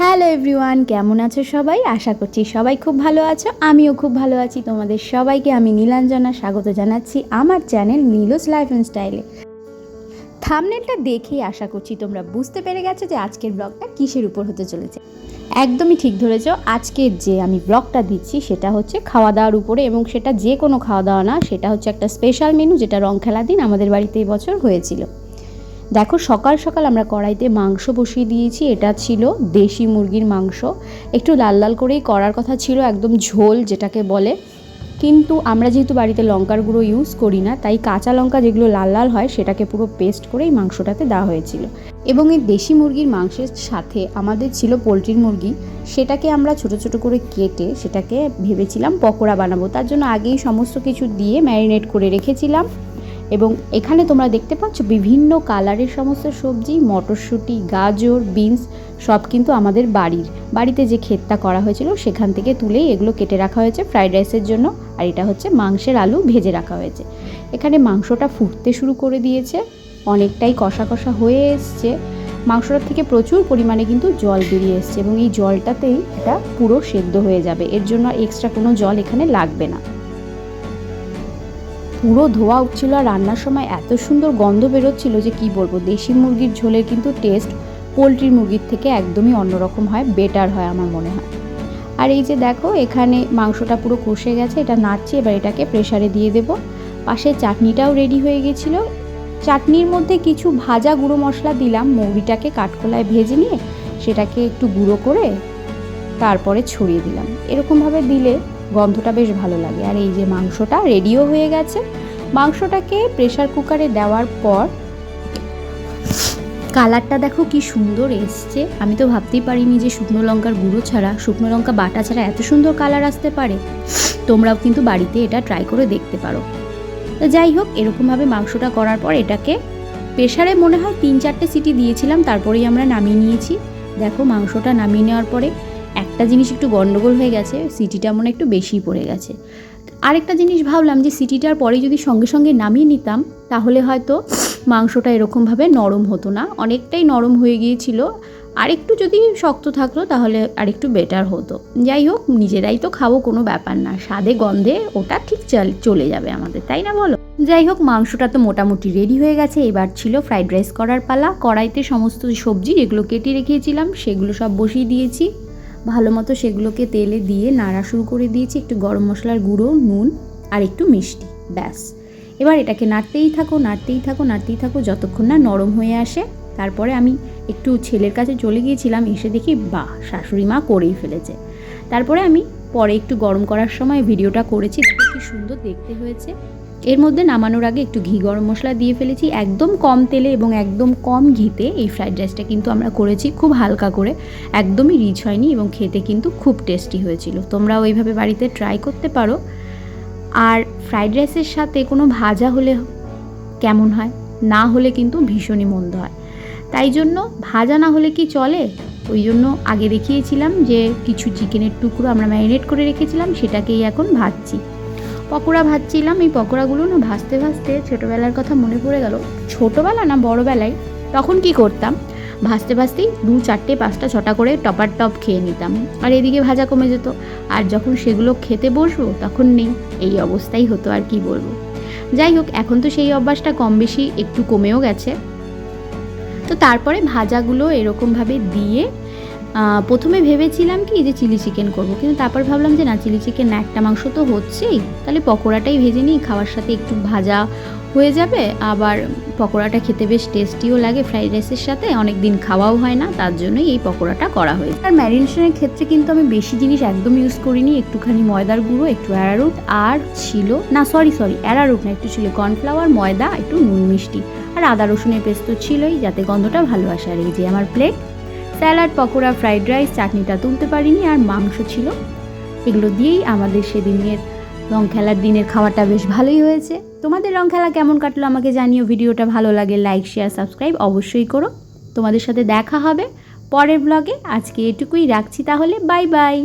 Hello everyone, কেমন আছো সবাই? আশা করছি সবাই খুব ভালো আছো, আমিও খুব ভালো আছি। তোমাদের সবাইকে আমি নীলাঞ্জনা স্বাগত জানাচ্ছি আমার চ্যানেল নীলস লাইফ অ্যান্ড স্টাইলে থামনেলটা দেখেই আশা করছি তোমরা বুঝতে পেরে গেছো যে আজকের ব্লগটা কিসের উপর হতে চলেছে। একদমই ঠিক ধরেছ আজকের যে আমি ব্লগটা দিচ্ছি সেটা হচ্ছে খাওয়া দাওয়ার উপরে এবং সেটা যে কোনো খাওয়া দাওয়া না, সেটা হচ্ছে একটা স্পেশাল মেনু যেটা রং খেলা দিন আমাদের বাড়িতে এই বছর হয়েছিল। দেখো, সকাল সকাল আমরা কড়াইতে মাংস বসিয়ে দিয়েছি। এটা ছিল দেশি মুরগির মাংস। একটু লাল লাল করেই করার কথা ছিল, একদম ঝোল যেটাকে বলে। কিন্তু আমরা যেহেতু বাড়িতে লঙ্কার গুঁড়ো ইউজ করি না, তাই কাঁচা লঙ্কা যেগুলো লাল লাল হয়, সেটাকে পুরো পেস্ট করে এই মাংসটাতে দেওয়া হয়েছিল। এবং এই দেশি মুরগির মাংসের সাথে আমাদের ছিল পোলট্রির মুরগি। সেটাকে আমরা ছোট ছোট করে কেটে সেটাকে ভেবেছিলাম পকোড়া বানাবো। তার জন্য আগেই সমস্ত কিছু দিয়ে ম্যারিনেট করে রেখেছিলাম। এবং এখানে তোমরা দেখতে পাচ্ছ বিভিন্ন কালারের সমস্ত সবজি, মটরশুঁটি, গাজর, বিনস, সব কিন্তু আমাদের বাড়ির। বাড়িতে যে ক্ষেতটা করা হয়েছিল সেখান থেকে তুলেই এগুলো কেটে রাখা হয়েছে ফ্রাইড রাইসের জন্য, আর এটা হচ্ছে মাংসের আলু ভেজে রাখা হয়েছে। এখানে মাংসটা ফুটতে শুরু করে দিয়েছে, অনেকটাই কষা কষা হয়ে এসছে। মাংসটার থেকে প্রচুর পরিমাণে কিন্তু জল বেরিয়ে এসছে এবং এই জলটাতেই এটা পুরো সেদ্ধ হয়ে যাবে। এর জন্য এক্সট্রা কোনো জল এখানে লাগবে না। পুরো ধোয়া উঠছিল আর রান্নার সময় এত সুন্দর গন্ধ বেরোচ্ছিল যে কি বলব, দেশি মুরগির ঝোলের কিন্তু টেস্ট পোলট্রির মুরগির থেকে একদমই অন্যরকম হয় বেটার হয় আমার মনে হয়। আর এই যে দেখো, এখানে মাংসটা পুরো কষে গেছে, এটা নাড়ছি, এবার এটাকে প্রেশারে দিয়ে দেব। পাশে চাটনিটাও রেডি হয়ে গেছিল। চাটনির মধ্যে কিছু ভাজা গুঁড়ো মশলা দিলাম মৌরিটাকে কাঠকোলায় ভেজে নিয়ে সেটাকে একটু গুঁড়ো করে তারপরে ছড়িয়ে দিলাম। এরকমভাবে দিলে গন্ধটা বেশ ভালো লাগে। আর এই যে মাংসটা রেডিও হয়ে গেছে। মাংসটাকে প্রেসার কুকারে দেওয়ার পর কালারটা দেখো কি সুন্দর এসছে। আমি তো ভাবতেই পারিনি যে শুকনো লঙ্কার গুঁড়ো ছাড়া, শুকনো লঙ্কা বাটা ছাড়া এত সুন্দর কালার আসতে পারে। তোমরাও কিন্তু বাড়িতে এটা ট্রাই করে দেখতে পারো। তো যাই হোক, এরকমভাবে মাংসটা করার পর এটাকে প্রেসারে মনে হয় তিন চারটে সিটি দিয়েছিলাম, তারপরেই আমরা নামিয়ে নিয়েছি। দেখো মাংসটা নামিয়ে নেওয়ার পরে একটা জিনিস একটু গন্ডগোল হয়ে গেছে, সিটিটা মনে একটু বেশি পড়ে গেছে। আরেকটা জিনিস ভাবলাম যে সিটিটার পরে যদি সঙ্গে সঙ্গে নামিয়ে নিতাম, তাহলে হয়তো মাংসটা এরকমভাবে নরম হতো না। অনেকটাই নরম হয়ে গিয়েছিল। আরেকটু যদি শক্ত থাকতো, তাহলে আরেকটু বেটার হতো। যাই হোক, নিজেরাই তো খাব, কোনো ব্যাপার না। স্বাদে, গন্ধে, ওটা ঠিক চলে যাবে আমাদের, তাই না বলো? যাই হোক, মাংসটা তো মোটামুটি রেডি হয়ে গেছে। এবার ছিল ফ্রাইড রাইস করার পালা। কড়াইতে সমস্ত সবজি যেগুলো কেটে রেখেছিলাম, সেগুলো সব বসিয়ে দিয়েছি। ভালো মতো সেগুলোকে তেলে দিয়ে নাড়া শুরু করে দিয়েছি। একটু গরম মশলার গুঁড়ো, নুন আর একটু মিষ্টি, ব্যাস। এবার এটাকে নাড়তেই থাকো নাড়তেই থাকো নাড়তেই থাকো যতক্ষণ না নরম হয়ে আসে। তারপরে আমি একটু ছেলের কাছে চলে গিয়েছিলাম, এসে দেখি বাহ, শাশুড়ি মা করেই ফেলেছে। তারপরে আমি পরে একটু গরম করার সময় ভিডিওটা করেছি কি সুন্দর দেখতে হয়েছে। এর মধ্যে নামানোর আগে একটু ঘি গরম মশলা দিয়ে ফেলেছি, একদম কম তেলে এবং একদম কম ঘিতে এই ফ্রাইড রাইসটা কিন্তু আমরা করেছি খুব হালকা করে, একদমই রিচ হয়নি এবং খেতে কিন্তু খুব টেস্টি হয়েছিল। তোমরাও ওইভাবে বাড়িতে ট্রাই করতে পারো। আর ফ্রাইড রাইসের সাথে কোনো ভাজা হলে কেমন হয়? না হলে কিন্তু ভীষণই মন্দ হয়। তাই জন্য ভাজা না হলে কি চলে? ওই জন্য আগে দেখিয়েছিলাম যে কিছু চিকেনের টুকরো আমরা ম্যারিনেট করে রেখেছিলাম, সেটাকেই এখন ভাজছি। পকোড়া ভাজছিলাম, এই পকোড়াগুলো না ভাজতে ভাজতে ছোটোবেলার কথা মনে পড়ে গেল। ছোটোবেলা না বড়োবেলায় তখন কি করতাম? ভাজতে ভাজতেই দু চারটে, পাঁচটা, ছটা করে টপার টপ খেয়ে নিতাম। আর এদিকে ভাজা কমে যেত। আর যখন সেগুলো খেতে বসবো, তখন নেই। এই অবস্থাই হতো আর কি বলব। যাই হোক, এখন তো সেই অভ্যাসটা কম বেশি একটু কমেও গেছে। তো তারপরে ভাজাগুলো এরকমভাবে দিয়ে প্রথমে ভেবেছিলাম কি যে চিলি চিকেন করব, কিন্তু তারপর ভাবলাম যে না, চিলি চিকেন না একটা মাংস তো হচ্ছেই। তাহলে পকোড়াটাই ভেজে নিই, খাওয়ার সাথে একটু ভাজা হয়ে যাবে। আবার পকোড়াটা খেতে বেশ টেস্টিও লাগে ফ্রাইড রাইসের সাথে অনেক দিন খাওয়াও হয় না, তার জন্যই এই পকোড়াটা করা হয়েছে। আর ম্যারিনেশনের ক্ষেত্রে কিন্তু আমি বেশি জিনিস একদম ইউজ করিনি, একটুখানি ময়দার গুঁড়ো, একটু অ্যারারুট আর ছিল, না সরি সরি অ্যারারুট না, একটু ছিল কর্নফ্লাওয়ার ময়দা, একটু নুন মিষ্টি। আর আদা রসুনের পেস্ট তো ছিলই, যাতে গন্ধটা ভালো আসে। আর এই যে আমার plate salad, pakora, fried rice, চাটনিটা তুলতে পারিনি আর মাংস ছিল। এগুলো দিয়েই আমাদের সেদিনের রং খেলার দিনের খাওয়াটা বেশ ভালোই হয়েছে। তোমাদের রং খেলা কেমন কাটলো আমাকে জানিও। ভিডিওটা ভালো লাগে লাইক শেয়ার সাবস্ক্রাইব অবশ্যই করো। তোমাদের সাথে দেখা হবে পরের ব্লগে আজকে এটুকুই রাখছি তাহলে। Bye bye.